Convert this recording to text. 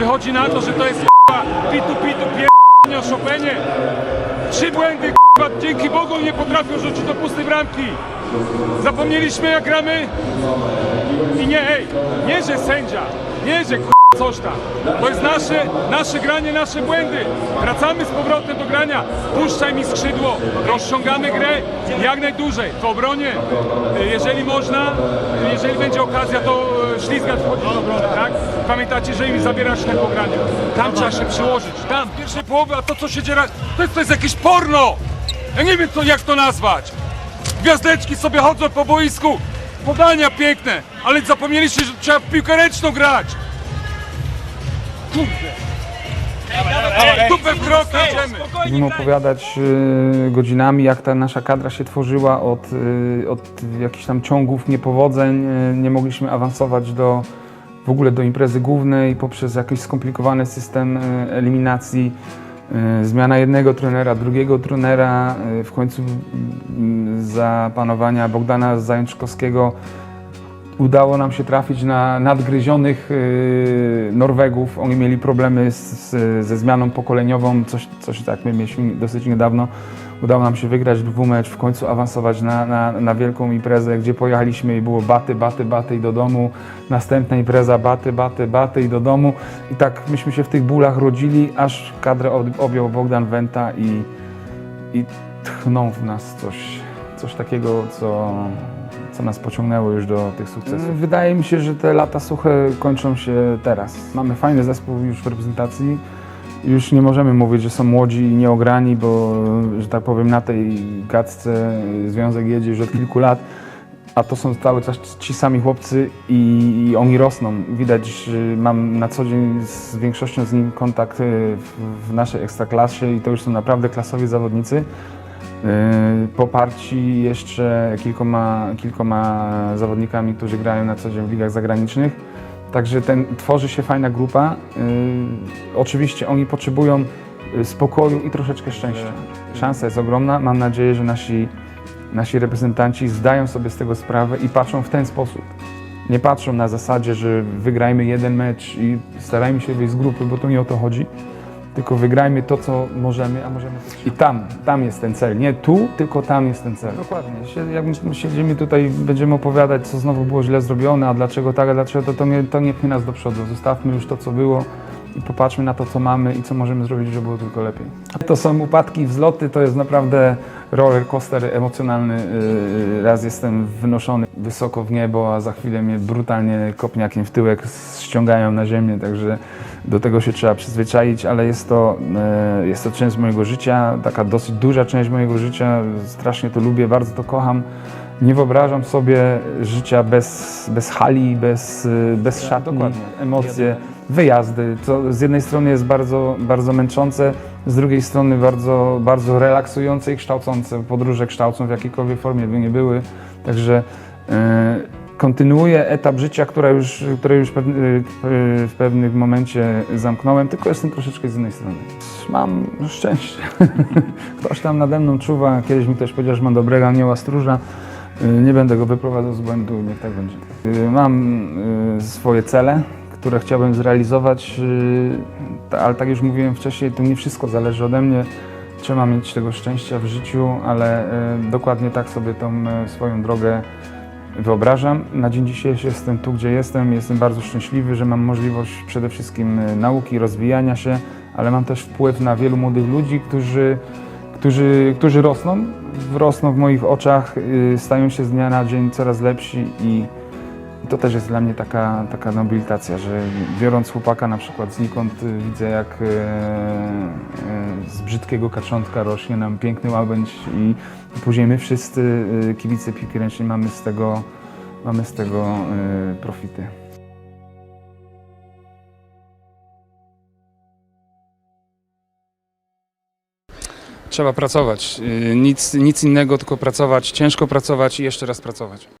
Wychodzi na to, że to jest pitu pitu pierdolenie o. Trzy błędy k***a, dzięki Bogu nie potrafią rzucić do pustej bramki. Zapomnieliśmy jak gramy i nie, hej, nie że sędzia, nie że k***a coś tam. To jest nasze, nasze granie, nasze błędy. Wracamy z powrotem do grania. Puszczaj mi skrzydło, rozciągamy grę jak najdłużej. W obronie, y, jeżeli można, jeżeli będzie okazja, to y, ślizgać wchodzić do obrony, tak? Pamiętacie, że im zabierasz tempo grania. Tam trzeba się przyłożyć, tam, w pierwszej połowy, a to co się dzieje, to jest, to jest jakieś porno! Ja nie wiem, co, jak to nazwać. Gwiazdeczki sobie chodzą po boisku, podania piękne, ale zapomnieliście, że trzeba w piłkę ręczną grać. Krok jedziemy. Mógłbym opowiadać y, godzinami, jak ta nasza kadra się tworzyła od, y, od jakichś tam ciągów niepowodzeń. Y, nie mogliśmy awansować do, w ogóle do imprezy głównej poprzez jakiś skomplikowany system y, eliminacji. Y, Zmiana jednego trenera, drugiego trenera, y, w końcu y, za panowania Bogdana Zajączkowskiego udało nam się trafić na nadgryzionych y, Norwegów. Oni mieli problemy z, ze zmianą pokoleniową, coś, coś tak my mieliśmy dosyć niedawno. Udało nam się wygrać dwumecz, w końcu awansować na, na, na wielką imprezę, gdzie pojechaliśmy i było baty, baty, baty i do domu. Następna impreza, baty, baty, baty i do domu. I tak myśmy się w tych bólach rodzili, aż kadrę ob- objął Bogdan Wenta i, i tchnął w nas coś, coś takiego, co, co nas pociągnęło już do tych sukcesów. Wydaje mi się, że te lata suche kończą się teraz. Mamy fajny zespół już w reprezentacji. Już nie możemy mówić, że są młodzi i nieograni, bo, że tak powiem, na tej gadce związek jedzie już od kilku lat. A to są cały czas ci sami chłopcy i, oni rosną. Widać, że mam na co dzień z większością z nich kontakt w, w naszej ekstraklasie i to już są naprawdę klasowi zawodnicy. Yy, Poparci jeszcze kilkoma, kilkoma zawodnikami, którzy grają na co dzień w ligach zagranicznych. Także ten, tworzy się fajna grupa. Yy, Oczywiście oni potrzebują y, spokoju i troszeczkę szczęścia. Szansa jest ogromna. Mam nadzieję, że nasi, nasi reprezentanci zdają sobie z tego sprawę i patrzą w ten sposób. Nie patrzą na zasadzie, że wygrajmy jeden mecz i starajmy się wyjść z grupy, bo tu nie o to chodzi tylko wygrajmy to, co możemy, a możemy też. I tam, tam jest ten cel. Nie tu, tylko tam jest ten cel. Dokładnie. Jak my siedzimy tutaj, będziemy opowiadać, co znowu było źle zrobione, a dlaczego tak, a dlaczego to, to nie, to nie pchnie nas do przodu. Zostawmy już to, co było i popatrzmy na to, co mamy i co możemy zrobić, żeby było tylko lepiej. To są upadki, wzloty, to jest naprawdę roller coaster emocjonalny. Yy, Raz jestem wynoszony wysoko w niebo, a za chwilę mnie brutalnie kopniakiem w tyłek ściągają na ziemię, także do tego się trzeba przyzwyczaić, ale jest to, e, jest to część mojego życia, taka dosyć duża część mojego życia. Strasznie to lubię, bardzo to kocham. Nie wyobrażam sobie życia bez, bez hali, bez, bez szatni, emocje, wyjazdy. To z jednej strony jest bardzo, bardzo męczące, z drugiej strony bardzo, bardzo relaksujące i kształcące. Podróże kształcą w jakiejkolwiek formie by nie były. Także e, kontynuuję etap życia, który już, który już y, w pewnym momencie zamknąłem, tylko jestem troszeczkę z innej strony. Mam szczęście. Ktoś tam nade mną czuwa. Kiedyś mi ktoś powiedział, że mam dobrego anioła stróża. Y, Nie będę go wyprowadzał z błędu, niech tak będzie. Mam swoje cele, które chciałbym zrealizować, y, ale tak już mówiłem wcześniej, to nie wszystko zależy ode mnie. Trzeba mieć tego szczęścia w życiu, ale y, dokładnie tak sobie tą y, swoją drogę wyobrażam. Na dzień dzisiejszy jestem tu, gdzie jestem. Jestem bardzo szczęśliwy, że mam możliwość przede wszystkim nauki, rozwijania się, ale mam też wpływ na wielu młodych ludzi, którzy, którzy, którzy rosną, rosną w moich oczach, stają się z dnia na dzień coraz lepsi i to też jest dla mnie taka, taka nobilitacja, że biorąc chłopaka na przykład znikąd y, widzę jak e, e, z brzydkiego kaczątka rośnie nam piękny łabędź i później my wszyscy y, kibice piłki ręcznej mamy z tego, mamy z tego y, profity. Trzeba pracować. Y, Nic, nic innego, tylko pracować, ciężko pracować i jeszcze raz pracować.